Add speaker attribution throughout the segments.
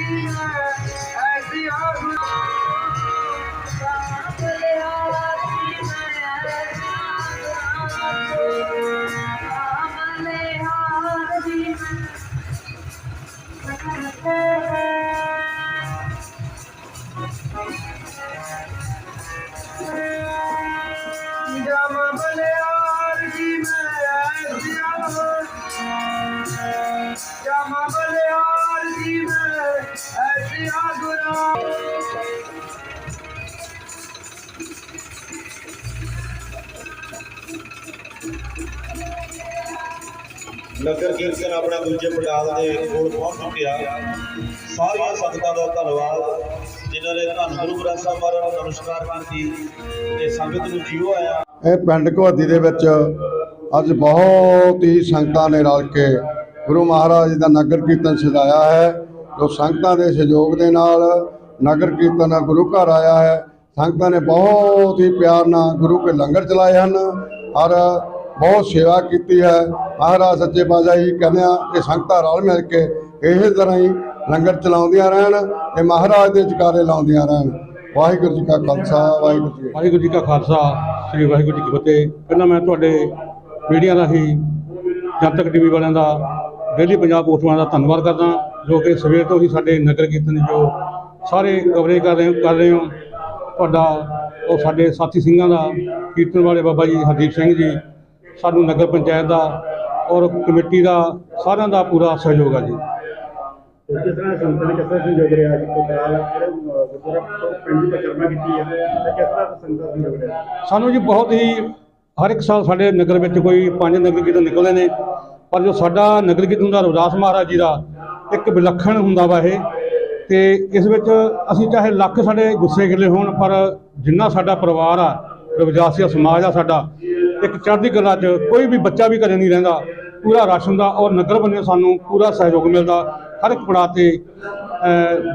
Speaker 1: ਮਲਿਆਰ ਜੀ
Speaker 2: ਨਗਰ ਕੀਰਤਨ ਆਪਣਾ ਦੂਜੇ ਪੰਡਾਲ ਦੇ ਕੋਲ ਪਹੁੰਚ ਚੁੱਕਿਆ। ਸਾਰੀਆਂ ਸੰਗਤਾਂ ਦਾ ਧੰਨਵਾਦ, ਜਿਨ੍ਹਾਂ ਨੇ ਧੰਨ ਗੁਰੂ ਗ੍ਰੰਥ ਸਾਹਿਬ ਮਹਾਰਾਜ ਨੂੰ ਨਮਸਕਾਰ ਕੀਤੀ ਤੇ ਸੰਗਤ ਨੂੰ ਜੀਓ ਆਇਆ।
Speaker 3: ਇਹ ਪਿੰਡ ਘੁਆਦੀ ਦੇ ਵਿੱਚ ਅੱਜ ਬਹੁਤ ਹੀ ਸੰਗਤਾਂ ਨੇ ਰਲ ਕੇ ਗੁਰੂ ਮਹਾਰਾਜ ਦਾ ਨਗਰ ਕੀਰਤਨ ਸਜਾਇਆ ਹੈ। ਜੋ ਸੰਗਤਾਂ ਦੇ ਸਹਿਯੋਗ ਦੇ ਨਾਲ ਨਗਰ ਕੀਰਤਨ ਗੁਰੂ ਘਰ ਆਇਆ ਹੈ ਸੰਗਤਾਂ ਨੇ ਬਹੁਤ ਹੀ ਪਿਆਰ ਨਾਲ ਗੁਰੂ ਕੇ ਲੰਗਰ ਚਲਾਏ ਹਨ। ਔਰ ਬਹੁਤ ਸੇਵਾ ਕੀਤੀ ਹੈ। ਮਹਾਰਾਜ ਸੱਚੇ ਪਾਤਸ਼ਾਹ ਜੀ ਕਹਿੰਦੇ ਆ ਕਿ ਸੰਗਤਾਂ ਰਲ ਮਿਲ ਕੇ ਇਸੇ ਤਰ੍ਹਾਂ ਹੀ ਲੰਗਰ ਚਲਾਉਂਦੀਆਂ ਰਹਿਣ ਤੇ ਮਹਾਰਾਜ ਦੇ ਜਕਾਰੇ ਲਾਉਂਦੀਆਂ ਰਹਿਣ। ਵਾਹਿਗੁਰੂ ਜੀ ਕਾ ਖਾਲਸਾ, ਵਾਹਿਗੁਰੂ ਜੀ
Speaker 4: ਵਾਹਿਗੁਰੂ ਜੀ ਕਾ ਖਾਲਸਾ, ਸ੍ਰੀ ਵਾਹਿਗੁਰੂ ਜੀ ਕੀ ਫਤਿਹ। ਪਹਿਲਾਂ ਮੈਂ ਤੁਹਾਡੇ ਮੀਡੀਆ ਹੀ ਜਨਤਕ ਟੀਵੀ ਵਾਲਿਆਂ ਦਾ, ਡੇਲੀ ਪੰਜਾਬ ਪੋਸਟਮਾਨ ਦਾ ਧੰਨਵਾਦ ਕਰਦਾ ਜੋ ਕਿ ਸਵੇਰ ਤੋਂ ਹੀ ਸਾਡੇ ਨਗਰ ਕੀਰਤਨ ਜੋ ਸਾਰੇ ਕਵਰੇਜ ਕਰ ਰਹੇ ਕਰ ਰਹੇ ਹੋ। ਤੁਹਾਡਾ ਉਹ ਸਾਡੇ ਸਾਥੀ ਸਿੰਘਾਂ ਦਾ ਕੀਰਤਨ ਵਾਲੇ ਬਾਬਾ ਜੀ ਹਰਦੀਪ ਸਿੰਘ ਜੀ ਸਾਨੂੰ ਨਗਰ ਪੰਚਾਇਤ ਦਾ ਔਰ ਕਮੇਟੀ ਦਾ ਸਾਰਿਆਂ ਦਾ ਪੂਰਾ ਸਹਿਯੋਗ ਹੈ ਜੀ।
Speaker 5: ਜਿਸ ਤਰ੍ਹਾਂ ਸੰਤਾਂ ਨੇ ਕਿਸ ਤਰ੍ਹਾਂ ਸੰਯੋਗ ਰਿਹਾ ਜੀ ਤੋਂ ਬਾਅਦ ਜਿਹੜੇ ਅਹ, ਗੁਰਦੁਆਰਾ ਤੋਂ ਪਿੰਡ ਦੀ ਪਰਿਕਰਮਾ ਕੀਤੀ ਹੈ ਤਾਂ ਕਿਸ ਤਰ੍ਹਾਂ ਸੰਗਤਾਂ ਦਾ ਸੰਯੋਗ ਰਿਹਾ
Speaker 4: ਸਾਨੂੰ ਜੀ ਬਹੁਤ ਹੀ ਹਰ ਇੱਕ ਸਾਲ ਸਾਡੇ ਨਗਰ ਵਿੱਚ ਕੋਈ ਪੰਜ ਨਗਰ ਕੀਰਤਨ ਨਿਕਲਦੇ ਨੇ ਪਰ ਜੋ ਸਾਡਾ ਨਗਰ ਕੀਰਤਨ ਦਾ ਰਵਿਦਾਸ ਮਹਾਰਾਜ ਜੀ ਦਾ ਇੱਕ ਵਿਲੱਖਣ ਹੁੰਦਾ ਵਾ ਇਹ ਤੇ ਇਸ ਵਿੱਚ ਅਸੀਂ ਚਾਹੇ ਲੱਖ ਸਾਡੇ ਗੁੱਸੇ ਗਿਲੇ ਹੋਣ, ਪਰ ਜਿੰਨਾ ਸਾਡਾ ਪਰਿਵਾਰ ਆ, ਰਵਿਦਾਸੀਆ ਸਮਾਜ ਆ ਸਾਡਾ, ਇੱਕ ਚੜ੍ਹਦੀ ਕਲਾ 'ਚ ਕੋਈ ਵੀ ਬੱਚਾ ਵੀ ਘਰੇ ਨਹੀਂ ਰਹਿੰਦਾ, ਪੂਰਾ ਰਾਸ਼ਨ ਦਾ ਔਰ ਨਗਰ ਬੰਨੇ ਸਾਨੂੰ, ਪੂਰਾ ਸਹਿਯੋਗ ਮਿਲਦਾ। ਹਰ ਇੱਕ ਪੜਾਅ ਤੇ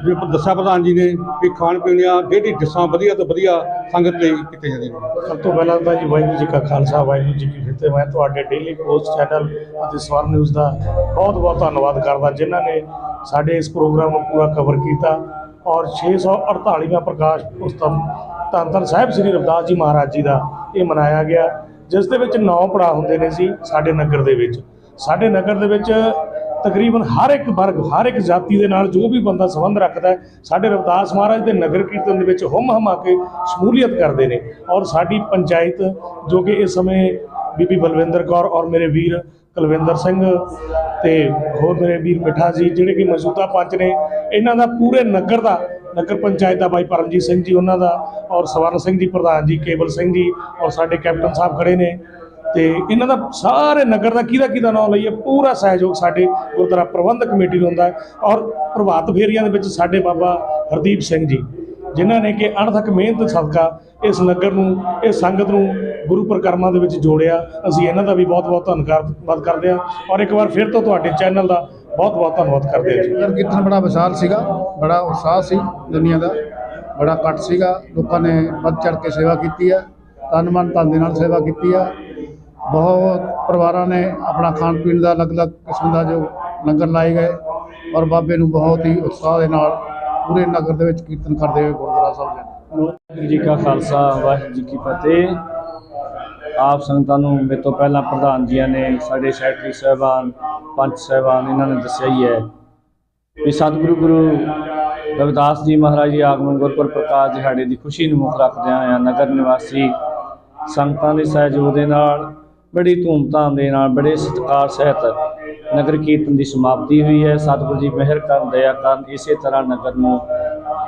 Speaker 4: ਜਿਵੇਂ ਦੱਸਿਆ ਪ੍ਰਧਾਨ ਜੀ ਨੇ ਵੀ ਖਾਣ ਪੀਣ ਦੀਆਂ ਡੇਲੀ ਡਿਸ਼ਾਂ ਵਧੀਆ ਤੋਂ ਵਧੀਆ ਸੰਗਤ ਲਈ ਕੀਤੇ ਜਾਂਦੇ ਨੇ।
Speaker 5: ਸਭ ਤੋਂ ਪਹਿਲਾਂ ਤਾਂ ਜੀ ਵਾਹਿਗੁਰੂ ਜੀ ਕਾ ਖਾਲਸਾ, ਵਾਹਿਗੁਰੂ ਜੀ ਕੀ ਫਤਿਹ। ਮੈਂ ਤੁਹਾਡੇ ਡੇਲੀ ਪੋਸਟ ਚੈਨਲ ਅਤੇ ਸਵਰ ਨਿਊਜ਼ ਦਾ ਬਹੁਤ ਬਹੁਤ ਧੰਨਵਾਦ ਕਰਦਾ, ਜਿਨ੍ਹਾਂ ਨੇ ਸਾਡੇ ਇਸ ਪ੍ਰੋਗਰਾਮ ਨੂੰ ਪੂਰਾ ਕਵਰ ਕੀਤਾ। ਔਰ 648ਵਾਂ ਪ੍ਰਕਾਸ਼ ਉਤਸਵ ਧੰਨ ਧੰਨ ਸਾਹਿਬ ਸ੍ਰੀ ਰਵਿਦਾਸ ਜੀ ਮਹਾਰਾਜ ਜੀ ਦਾ ਇਹ ਮਨਾਇਆ ਗਿਆ, ਜਿਸ ਦੇ ਵਿੱਚ ਨੌ ਪੜਾਅ ਹੁੰਦੇ ਨੇ ਸੀ ਸਾਡੇ ਨਗਰ ਦੇ ਵਿੱਚ। ਸਾਡੇ ਨਗਰ ਦੇ ਵਿੱਚ ਤਕਰੀਬਨ ਹਰ ਇੱਕ ਵਰਗ, ਹਰ ਇੱਕ ਜਾਤੀ ਦੇ ਨਾਲ ਜੋ ਵੀ ਬੰਦਾ ਸੰਬੰਧ ਰੱਖਦਾ ਹੈ, ਸਾਡੇ ਰਵਿਦਾਸ ਮਹਾਰਾਜ ਦੇ ਨਗਰ ਕੀਰਤਨ ਦੇ ਵਿੱਚ ਹੁਮ ਹਮਾ ਕੇ ਸ਼ਮੂਲੀਅਤ ਕਰਦੇ ਨੇ। ਔਰ ਸਾਡੀ ਪੰਚਾਇਤ, ਜੋ ਕਿ ਇਸ ਸਮੇਂ ਬੀਬੀ ਬਲਵਿੰਦਰ ਕੌਰ ਔਰ ਮੇਰੇ ਵੀਰ ਕੁਲਵਿੰਦਰ ਸਿੰਘ ਤੇ ਹੋਰ ਮੇਰੇ ਵੀਰ ਮਿੱਠਾ ਜੀ, ਜਿਹੜੇ ਕਿ ਮੌਜੂਦਾ ਪੰਚ ਨੇ, ਇਹਨਾਂ ਦਾ ਪੂਰੇ ਨਗਰ ਦਾ, ਨਗਰ ਪੰਚਾਇਤ ਦਾ ਬਾਈ ਪਰਮਜੀਤ ਸਿੰਘ ਜੀ, ਉਹਨਾਂ ਦਾ ਔਰ ਸਵਰਨ ਸਿੰਘ ਜੀ, ਪ੍ਰਧਾਨ ਜੀ, ਕੇਵਲ ਸਿੰਘ ਜੀ ਔਰ ਸਾਡੇ ਕੈਪਟਨ ਸਾਹਿਬ ਖੜੇ ਨੇ। ਤੇ ਇਹਨਾਂ ਦਾ ਸਾਰੇ ਨਗਰ ਦਾ ਕਿਹਦਾ ਕਿਹਦਾ ਨਾਮ ਲਈਏ, ਪੂਰਾ ਸਹਿਯੋਗ ਸਾਡੇ ਗੁਰਦੁਆਰਾ ਪ੍ਰਬੰਧਕ ਕਮੇਟੀ ਨੂੰ ਹੁੰਦਾ ਹੈ ਔਰ ਪ੍ਰਭਾਤ ਫੇਰੀਆਂ ਦੇ ਵਿੱਚ ਸਾਡੇ ਬਾਬਾ ਹਰਦੀਪ ਸਿੰਘ ਜੀ, ਜਿਨ੍ਹਾਂ ਨੇ ਕਿ ਅਣਥੱਕ ਮਿਹਨਤ ਸਦਕਾ ਇਸ ਨਗਰ ਨੂੰ, ਇਸ ਸੰਗਤ ਨੂੰ ਗੁਰੂ ਪ੍ਰਕਰਮਾਂ ਦੇ ਵਿੱਚ ਜੋੜਿਆ। ਅਸੀਂ ਇਹਨਾਂ ਦਾ ਵੀ ਬਹੁਤ ਬਹੁਤ ਧੰਨਵਾਦ ਕਰਦੇ ਹਾਂ ਔਰ ਇੱਕ ਵਾਰ ਫਿਰ ਤੋਂ ਤੁਹਾਡੇ ਚੈਨਲ ਦਾ ਬਹੁਤ ਬਹੁਤ ਧੰਨਵਾਦ ਕਰਦੇ ਹਾਂ ਜੀ।
Speaker 6: ਕੀਰਤਨ ਬੜਾ ਵਿਸ਼ਾਲ ਸੀਗਾ, ਬੜਾ ਉਤਸ਼ਾਹ ਸੀ ਦੁਨੀਆ ਦਾ, ਬੜਾ ਇਕੱਠ ਸੀਗਾ। ਲੋਕਾਂ ਨੇ ਵੱਧ ਚੜ ਕੇ ਸੇਵਾ ਕੀਤੀ ਹੈ, ਤਨ ਮਨ ਧਨ ਦੇ ਨਾਲ ਸੇਵਾ ਕੀਤੀ ਹੈ। ਬਹੁਤ ਪਰਿਵਾਰਾਂ ਨੇ ਆਪਣਾ ਖਾਣ ਪੀਣ ਦਾ ਅਲੱਗ-ਅਲੱਗ ਕਿਸਮ ਦਾ ਜੋ ਲੰਗਰ ਲਾਏ ਗਏ ਔਰ ਬਾਬੇ ਨੂੰ ਬਹੁਤ ਹੀ ਉਤਸ਼ਾਹ ਦੇ ਨਾਲ ਪੂਰੇ ਨਗਰ ਦੇ ਵਿੱਚ ਕੀਰਤਨ ਕਰਦੇ ਹੋਏ ਗੁਰਦੁਆਰਾ ਸਾਹਿਬ ਜਾਂਦੇ
Speaker 7: ਵਾਹਿਗੁਰੂ ਜੀ ਕਾ ਖਾਲਸਾ, ਵਾਹਿਗੁਰੂ ਜੀ ਕੀ ਫਤਿਹ। ਆਪ ਸੰਗਤਾਂ ਨੂੰ ਮੇਰੇ ਤੋਂ ਪਹਿਲਾਂ ਪ੍ਰਧਾਨ ਜੀਆਂ ਨੇ ਸਾਡੇ ਸੈਕਟਰੀ ਸਾਹਿਬਾਨ, ਪੰਚ ਸਾਹਿਬਾਨ ਇਹਨਾਂ ਨੇ ਦੱਸਿਆ ਹੀ ਹੈ ਵੀ ਸਤਿਗੁਰੂ ਗੁਰੂ ਰਵਿਦਾਸ ਜੀ ਮਹਾਰਾਜ ਜੀ ਆਗਮਨ ਗੁਰਪੁਰ ਪ੍ਰਕਾਸ਼ ਦਿਹਾੜੇ ਦੀ ਖੁਸ਼ੀ ਨੂੰ ਮੁੱਖ ਰੱਖਦਿਆਂ ਆ ਨਗਰ ਨਿਵਾਸੀ ਸੰਗਤਾਂ ਦੇ ਸਹਿਯੋਗ ਦੇ ਨਾਲ ਬੜੀ ਧੂਮਧਾਮ ਦੇ ਨਾਲ, ਬੜੇ ਸਤਿਕਾਰ ਸਹਿਤ ਨਗਰ ਕੀਰਤਨ ਦੀ ਸਮਾਪਤੀ ਹੋਈ ਹੈ। ਸਤਿਗੁਰੂ ਜੀ ਮਿਹਰ ਕਰਨ, ਦਇਆ ਕਰਨ, ਇਸੇ ਤਰ੍ਹਾਂ ਨਗਰ ਨੂੰ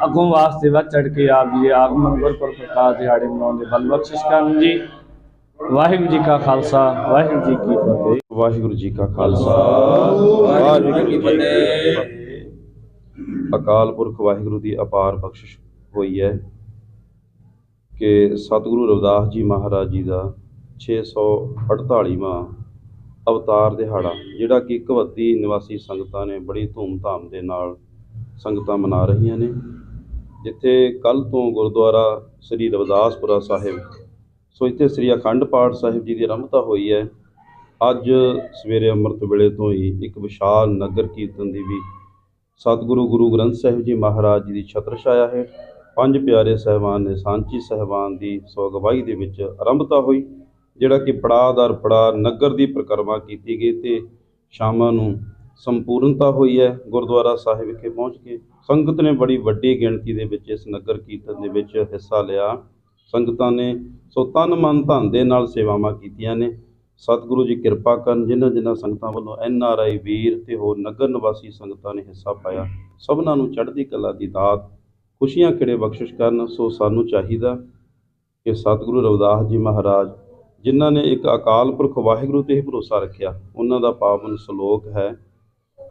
Speaker 7: ਅੱਗੋਂ ਵਾਸਤੇ ਵੱਧ ਚੜ ਕੇ ਆਪ ਜੀ ਦੇ ਆਗਮਨ ਗੁਰਪੁਰ ਪ੍ਰਕਾਸ਼ ਦਿਹਾੜੇ ਮਨਾਉਣ ਦੇ ਬਲ ਬਖਸ਼ਿਸ਼ ਕਰਨ ਜੀ। ਵਾਹਿਗੁਰੂ ਜੀ ਕਾ ਖਾਲਸਾ, ਵਾਹਿਗੁਰੂ ਜੀ ਕੀ ਫਤਿਹ।
Speaker 2: ਵਾਹਿਗੁਰੂ ਜੀ ਕਾ ਖਾਲਸਾ, ਵਾਹਿਗੁਰੂ ਜੀ ਕੀ ਫਤਿਹ। ਅਕਾਲ ਪੁਰਖ ਵਾਹਿਗੁਰੂ ਦੀ ਅਪਾਰ ਬਖਸ਼ਿਸ਼ ਹੋਈ ਹੈ ਕਿ ਸਤਿਗੁਰੂ ਰਵਿਦਾਸ ਜੀ ਮਹਾਰਾਜ ਜੀ ਦਾ 648ਵਾਂ ਅਵਤਾਰ ਦਿਹਾੜਾ, ਜਿਹੜਾ ਕਿ ਕਵੱਦੀ ਨਿਵਾਸੀ ਸੰਗਤਾਂ ਨੇ ਬੜੀ ਧੂਮ-ਧਾਮ ਦੇ ਨਾਲ ਸੰਗਤਾਂ ਮਨਾ ਰਹੀਆਂ ਨੇ। ਜਿੱਥੇ ਕੱਲ ਤੋਂ ਗੁਰਦੁਆਰਾ ਸ੍ਰੀ ਰਵਿਦਾਸਪੁਰਾ ਸਾਹਿਬ, ਸੋ ਇੱਥੇ ਸ੍ਰੀ ਅਖੰਡ ਪਾਠ ਸਾਹਿਬ ਜੀ ਦੀ ਆਰੰਭਤਾ ਹੋਈ ਹੈ। ਅੱਜ ਸਵੇਰੇ ਅੰਮ੍ਰਿਤ ਵੇਲੇ ਤੋਂ ਹੀ ਇੱਕ ਵਿਸ਼ਾਲ ਨਗਰ ਕੀਰਤਨ ਦੀ ਵੀ ਸਤਿਗੁਰੂ ਗੁਰੂ ਗ੍ਰੰਥ ਸਾਹਿਬ ਜੀ ਮਹਾਰਾਜ ਜੀ ਦੀ ਛਤਰ ਛਾਇਆ ਹੈ ਪੰਜ ਪਿਆਰੇ ਸਹਿਬਾਨ ਨੇ ਸਾਂਚੀ ਸਹਿਬਾਨ ਦੀ ਸੋ ਅਗਵਾਈ ਦੇ ਵਿੱਚ ਆਰੰਭਤਾ ਹੋਈ। ਜਿਹੜਾ ਕਿ ਪੜਾਅ ਦਰ ਪੜਾਅ ਨਗਰ ਦੀ ਪ੍ਰਕਰਮਾ ਕੀਤੀ ਗਈ ਤੇ ਸ਼ਾਮਾਂ ਨੂੰ ਸੰਪੂਰਨਤਾ ਹੋਈ ਹੈ। ਗੁਰਦੁਆਰਾ ਸਾਹਿਬ ਵਿਖੇ ਪਹੁੰਚ ਕੇ ਸੰਗਤ ਨੇ ਬੜੀ ਵੱਡੀ ਗਿਣਤੀ ਦੇ ਵਿੱਚ ਇਸ ਨਗਰ ਕੀਰਤਨ ਦੇ ਵਿੱਚ ਹਿੱਸਾ ਲਿਆ। ਸੰਗਤਾਂ ਨੇ ਸੋ ਤਨ ਮਨ ਧਨ ਦੇ ਨਾਲ ਸੇਵਾਵਾਂ ਕੀਤੀਆਂ ਨੇ। ਸਤਿਗੁਰੂ ਜੀ ਕਿਰਪਾ ਕਰਨ ਜਿਨ੍ਹਾਂ ਜਿਨ੍ਹਾਂ ਸੰਗਤਾਂ ਵੱਲੋਂ ਐਨ ਆਰ ਆਈ ਵੀਰ ਤੇ ਹੋਰ ਨਗਰ ਨਿਵਾਸੀ ਸੰਗਤਾਂ ਨੇ ਹਿੱਸਾ ਪਾਇਆ, ਸਭਨਾਂ ਨੂੰ ਚੜ੍ਹਦੀ ਕਲਾ ਦੀ ਦਾਤ, ਖੁਸ਼ੀਆਂ ਖਿੜੇ ਬਖਸ਼ਿਸ਼ ਕਰਨ ਸੋ ਸਾਨੂੰ ਚਾਹੀਦਾ ਕਿ ਸਤਿਗੁਰੂ ਰਵਿਦਾਸ ਜੀ ਮਹਾਰਾਜ ਜਿਨ੍ਹਾਂ ਨੇ ਇੱਕ ਅਕਾਲ ਪੁਰਖ ਵਾਹਿਗੁਰੂ ਤੇ ਹੀ ਭਰੋਸਾ ਰੱਖਿਆ, ਉਹਨਾਂ ਦਾ ਪਾਵਨ ਸ਼ਲੋਕ ਹੈ,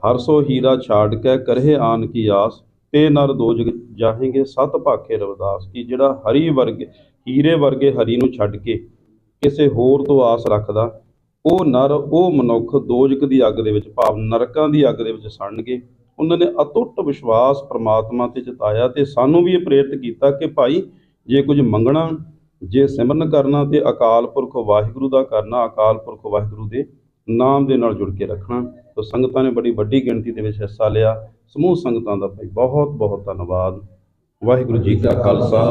Speaker 2: ਹਰ ਸੋ ਹੀਰਾ ਛਾੜ ਕੇ ਕਰਹਿ ਆਨ ਕੀ ਆਸ, ਤੇ ਨਰ ਦੋਜਗ ਜਾਹੇਂਗੇ ਸਤ ਭਾਖੇ ਰਵਦਾਸ, ਕਿ ਜਿਹੜਾ ਹਰੀ ਵਰਗੇ, ਹੀਰੇ ਵਰਗੇ ਹਰੀ ਨੂੰ ਛੱਡ ਕੇ ਕਿਸੇ ਹੋਰ ਤੋਂ ਆਸ ਰੱਖਦਾ, ਉਹ ਨਰ, ਉਹ ਮਨੁੱਖ ਦੋਜਕ ਦੀ ਅੱਗ ਦੇ ਵਿੱਚ, ਭਾਵ ਨਰਕਾਂ ਦੀ ਅੱਗ ਦੇ ਵਿੱਚ ਸੜਨਗੇ। ਉਹਨਾਂ ਨੇ ਅਤੁੱਟ ਵਿਸ਼ਵਾਸ ਪ੍ਰਮਾਤਮਾ ਤੇ ਜਤਾਇਆ ਤੇ ਸਾਨੂੰ ਵੀ ਇਹ ਪ੍ਰੇਰਿਤ ਕੀਤਾ ਕਿ ਭਾਈ, ਜੇ ਕੁਝ ਮੰਗਣਾ ਜੇ ਸਿਮਰਨ ਕਰਨਾ ਤੇ ਅਕਾਲ ਪੁਰਖ ਵਾਹਿਗੁਰੂ ਦਾ ਕਰਨਾ, ਅਕਾਲ ਪੁਰਖ ਵਾਹਿਗੁਰੂ ਦੇ ਨਾਮ ਦੇ ਨਾਲ ਜੁੜ ਕੇ ਰੱਖਣਾ, ਤਾਂ ਸੰਗਤਾਂ ਨੇ ਬੜੀ ਵੱਡੀ ਗਿਣਤੀ ਦੇ ਵਿੱਚ ਹਿੱਸਾ ਲਿਆ। ਸਮੂਹ ਸੰਗਤਾਂ ਦਾ ਭਾਈ ਬਹੁਤ ਬਹੁਤ ਧੰਨਵਾਦ। ਵਾਹਿਗੁਰੂ ਜੀ ਕਾ ਖਾਲਸਾ।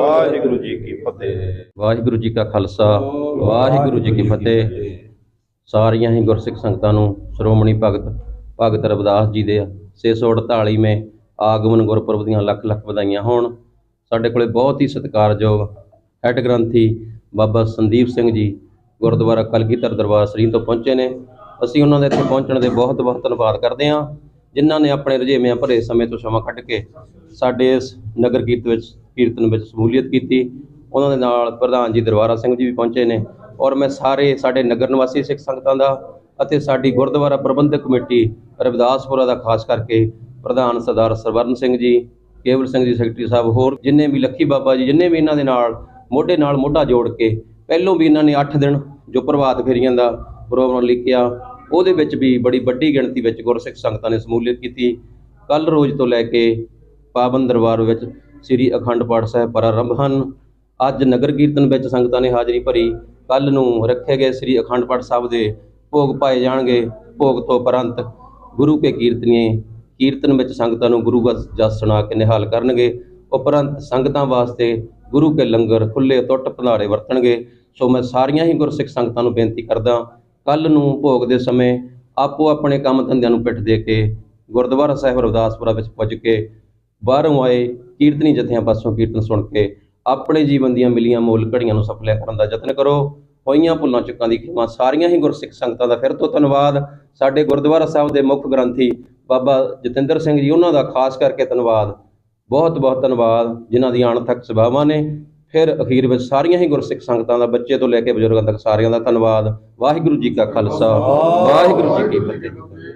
Speaker 2: ਵਾਹਿਗੁਰੂ ਜੀ ਕੀ ਫਤਿਹ।
Speaker 8: ਵਾਹਿਗੁਰੂ ਜੀ ਕਾ ਖਾਲਸਾ। ਵਾਹਿਗੁਰੂ ਜੀ ਕੀ ਫਤਿਹ। ਸਾਰੀਆਂ ਹੀ ਗੁਰਸਿੱਖ ਸੰਗਤਾਂ ਨੂੰ ਸ਼੍ਰੋਮਣੀ ਭਗਤ ਭਗਤ ਰਵਿਦਾਸ ਜੀ ਦੇ 648ਵੇਂ ਆਗਮਨ ਗੁਰਪੁਰਬ ਦੀਆਂ ਲੱਖ ਲੱਖ ਵਧਾਈਆਂ ਹੋਣ। ਸਾਡੇ ਕੋਲੇ ਬਹੁਤ ਹੀ ਸਤਿਕਾਰਯੋਗ ਹੈੱਡ ਗ੍ਰੰਥੀ ਬਾਬਾ ਸੰਦੀਪ ਸਿੰਘ ਜੀ ਗੁਰਦੁਆਰਾ ਕਲਗੀਧਰ ਦਰਬਾਰ ਸ੍ਰੀ ਤੋਂ ਪਹੁੰਚੇ ਨੇ। ਅਸੀਂ ਉਹਨਾਂ ਦੇ ਇੱਥੇ ਪਹੁੰਚਣ ਦੇ ਬਹੁਤ ਬਹੁਤ ਧੰਨਵਾਦ ਕਰਦੇ ਹਾਂ, ਜਿਨ੍ਹਾਂ ਨੇ ਆਪਣੇ ਰੁਝੇਵਿਆਂ ਭਰੇ ਸਮੇਂ ਤੋਂ ਸਮਾਂ ਕੱਢ ਕੇ ਸਾਡੇ ਇਸ ਨਗਰ ਕੀਰਤਨ ਵਿੱਚ ਕੀਰਤਨ ਵਿੱਚ ਸ਼ਮੂਲੀਅਤ ਕੀਤੀ। ਉਹਨਾਂ ਦੇ ਨਾਲ ਪ੍ਰਧਾਨ ਜੀ ਦਰਬਾਰਾ ਸਿੰਘ ਜੀ ਵੀ ਪਹੁੰਚੇ ਨੇ ਔਰ ਮੈਂ ਸਾਰੇ ਸਾਡੇ ਨਗਰ ਨਿਵਾਸੀ ਸਿੱਖ ਸੰਗਤਾਂ ਦਾ ਅਤੇ ਸਾਡੀ ਗੁਰਦੁਆਰਾ ਪ੍ਰਬੰਧਕ ਕਮੇਟੀ ਰਵਿਦਾਸਪੁਰਾ ਦਾ ਖਾਸ ਕਰਕੇ ਪ੍ਰਧਾਨ ਸਰਦਾਰ ਸਰਵਰਨ ਸਿੰਘ ਜੀ, ਕੇਵਲ ਸਿੰਘ ਜੀ, ਸੈਕਟਰੀ ਸਾਹਿਬ ਹੋਰ ਜਿੰਨੇ ਵੀ ਲੱਖੀ ਬਾਬਾ ਜੀ, ਜਿੰਨੇ ਵੀ ਇਹਨਾਂ ਦੇ ਨਾਲ ਮੋਢੇ ਨਾਲ ਮੋਢਾ ਜੋੜ ਕੇ ਪਹਿਲੋਂ ਵੀ ਇਹਨਾਂ ਨੇ 8 ਦਿਨ ਜੋ ਪ੍ਰਭਾਤ ਫੇਰੀਆਂ ਦਾ ਪ੍ਰੋਗਰਾਮ ਲਿਖਿਆ, ਉਹਦੇ ਵਿੱਚ ਵੀ ਬੜੀ ਵੱਡੀ ਗਿਣਤੀ ਵਿੱਚ ਗੁਰਸਿੱਖ ਸੰਗਤਾਂ ਨੇ ਸਮੂਲੀਅਤ ਕੀਤੀ। ਕੱਲ ਰੋਜ਼ ਤੋਂ ਲੈ ਕੇ ਪਾਵਨ ਦਰਬਾਰ ਵਿੱਚ ਸ੍ਰੀ ਅਖੰਡ ਪਾਠ ਸਾਹਿਬ ਪ੍ਰਾਰੰਭ ਹਨ। ਅੱਜ ਨਗਰ ਕੀਰਤਨ ਵਿੱਚ ਸੰਗਤਾਂ ਨੇ ਹਾਜ਼ਰੀ ਭਰੀ। ਕੱਲ ਨੂੰ ਰੱਖੇ ਗਏ ਸ੍ਰੀ ਅਖੰਡ ਪਾਠ ਸਾਹਿਬ ਦੇ ਭੋਗ ਪਾਏ ਜਾਣਗੇ। ਭੋਗ ਤੋਂ ਉਪਰੰਤ ਗੁਰੂ ਕੇ ਕੀਰਤਨੀਏ, ਕੀਰਤਨ ਵਿੱਚ ਸੰਗਤਾਂ ਨੂੰ ਗੁਰੂ ਦਾ ਜਸ ਸੁਣਾ ਕੇ ਨਿਹਾਲ ਕਰਨਗੇ। ਉਪਰੰਤ ਸੰਗਤਾਂ ਵਾਸਤੇ ਗੁਰੂ ਕੇ ਲੰਗਰ ਖੁੱਲੇ ਟੁੱਟ ਭੰਡਾਰੇ ਵਰਤਣਗੇ। ਸੋ ਮੈਂ ਸਾਰੀਆਂ ਹੀ ਗੁਰਸਿੱਖ ਸੰਗਤਾਂ ਨੂੰ ਬੇਨਤੀ ਕਰਦਾ ਕੱਲ ਨੂੰ ਭੋਗ ਦੇ ਸਮੇਂ ਆਪੋ ਆਪਣੇ ਕੰਮ ਧੰਦਿਆਂ ਨੂੰ ਪਿੱਠ ਦੇ ਕੇ ਗੁਰਦੁਆਰਾ ਸਾਹਿਬ ਰਵਿਦਾਸਪੁਰਾ ਵਿੱਚ ਪੁੱਜ ਕੇ ਬਾਹਰੋਂ ਆਏ ਕੀਰਤਨੀ ਜਥਿਆਂ ਪਾਸੋਂ ਕੀਰਤਨ ਸੁਣ ਕੇ ਆਪਣੇ ਜੀਵਨ ਦੀਆਂ ਮਿਲੀਆਂ ਮੋਲ ਘੜੀਆਂ ਨੂੰ ਸਫਲ ਕਰਨ ਦਾ ਯਤਨ ਕਰੋ। ਹੋਈਆਂ ਭੁੱਲਾਂ ਚੁੱਕਾਂ ਦੀ ਖਿਮਾ ਸਾਰੀਆਂ ਹੀ ਗੁਰਸਿੱਖ ਸੰਗਤਾਂ ਦਾ ਫਿਰ ਤੋਂ ਧੰਨਵਾਦ। ਸਾਡੇ ਗੁਰਦੁਆਰਾ ਸਾਹਿਬ ਦੇ ਮੁੱਖ ਗ੍ਰੰਥੀ ਬਾਬਾ ਜਤਿੰਦਰ ਸਿੰਘ ਜੀ, ਉਹਨਾਂ ਦਾ ਖਾਸ ਕਰਕੇ ਧੰਨਵਾਦ। ਬਹੁਤ ਬਹੁਤ ਧੰਨਵਾਦ ਜਿਨ੍ਹਾਂ ਦੀਆਂ ਅਣਥੱਕ ਸੇਵਾਵਾਂ ਨੇ। ਫਿਰ ਅਖੀਰ ਵਿੱਚ ਸਾਰੀਆਂ ਹੀ ਗੁਰਸਿੱਖ ਸੰਗਤਾਂ ਦਾ ਬੱਚੇ ਤੋਂ ਲੈ ਕੇ ਬਜ਼ੁਰਗਾਂ ਤੱਕ ਸਾਰਿਆਂ ਦਾ ਧੰਨਵਾਦ। ਵਾਹਿਗੁਰੂ ਜੀ ਕਾ ਖਾਲਸਾ ਵਾਹਿਗੁਰੂ ਜੀ ਕੀ ਫਤਿਹ।